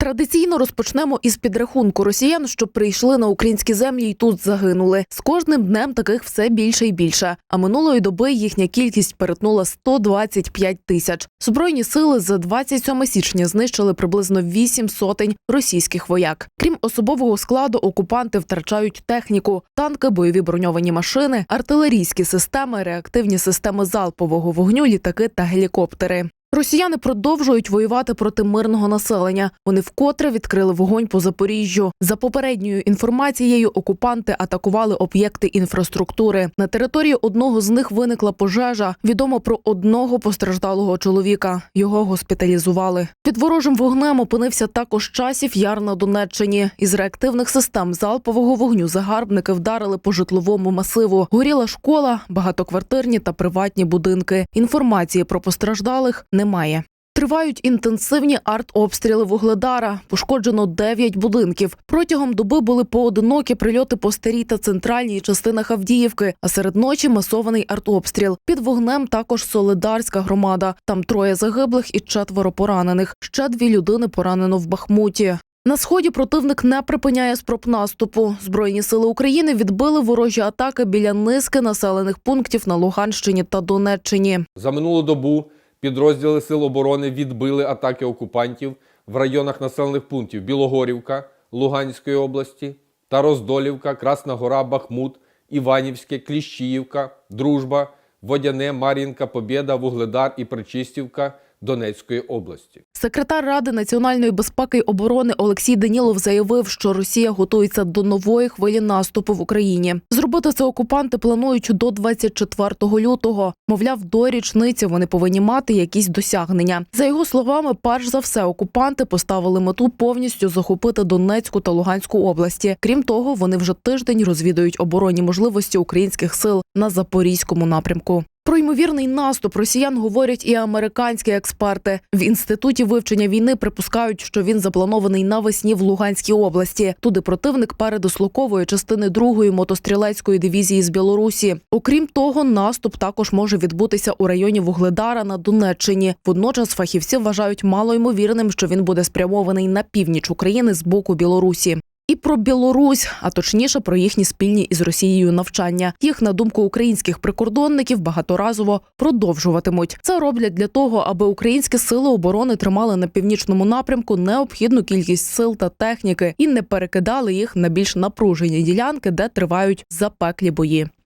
Традиційно розпочнемо із підрахунку росіян, що прийшли на українські землі і тут загинули. З кожним днем таких все більше і більше. А минулої доби їхня кількість перетнула 125 тисяч. Збройні сили за 27 січня знищили приблизно 8 сотень російських вояк. Крім особового складу, окупанти втрачають техніку, танки, бойові броньовані машини, артилерійські системи, реактивні системи залпового вогню, літаки та гелікоптери. Росіяни продовжують воювати проти мирного населення. Вони вкотре відкрили вогонь по Запоріжжю. За попередньою інформацією, окупанти атакували об'єкти інфраструктури. На території одного з них виникла пожежа. Відомо про одного постраждалого чоловіка. Його госпіталізували. Під ворожим вогнем опинився також часів яр на Донеччині. Із реактивних систем залпового вогню загарбники вдарили по житловому масиву. Горіла школа, багатоквартирні та приватні будинки. Інформації про постраждалих немає. Тривають інтенсивні артобстріли вугледара. Пошкоджено 9 будинків. Протягом доби були поодинокі прильоти по старій та центральній частинах Авдіївки. А серед ночі масований артобстріл. Під вогнем також Солидарська громада. Там троє загиблих і четверо поранених. Ще дві людини поранено в Бахмуті. На сході противник не припиняє спроб наступу. Збройні сили України відбили ворожі атаки біля низки населених пунктів на Луганщині та Донеччині. За минулу добу підрозділи Сил оборони відбили атаки окупантів в районах населених пунктів Білогорівка Луганської області та Роздолівка, Красна Гора, Бахмут, Іванівське, Кліщіївка, Дружба, Водяне, Мар'їнка, Побєда, Вугледар і Причистівка Донецької області. Секретар Ради національної безпеки й оборони Олексій Данілов заявив, що Росія готується до нової хвилі наступу в Україні. Зробити це окупанти планують до 24 лютого. Мовляв, до річниці вони повинні мати якісь досягнення. За його словами, перш за все, окупанти поставили мету повністю захопити Донецьку та Луганську області. Крім того, вони вже тиждень розвідують оборонні можливості українських сил на запорізькому напрямку. Про ймовірний наступ росіян говорять і американські експерти. В інституті вивчення війни припускають, що він запланований навесні в Луганській області. Туди противник передислоковує частини другої мотострілецької дивізії з Білорусі. Окрім того, наступ також може відбутися у районі Вугледара на Донеччині. Водночас фахівці вважають малоймовірним, що він буде спрямований на північ України з боку Білорусі. І про Білорусь, а точніше про їхні спільні із Росією навчання. Їх на думку українських прикордонників багаторазово продовжуватимуть. Це роблять для того, аби українські сили оборони тримали на північному напрямку необхідну кількість сил та техніки і не перекидали їх на більш напружені ділянки, де тривають запеклі бої.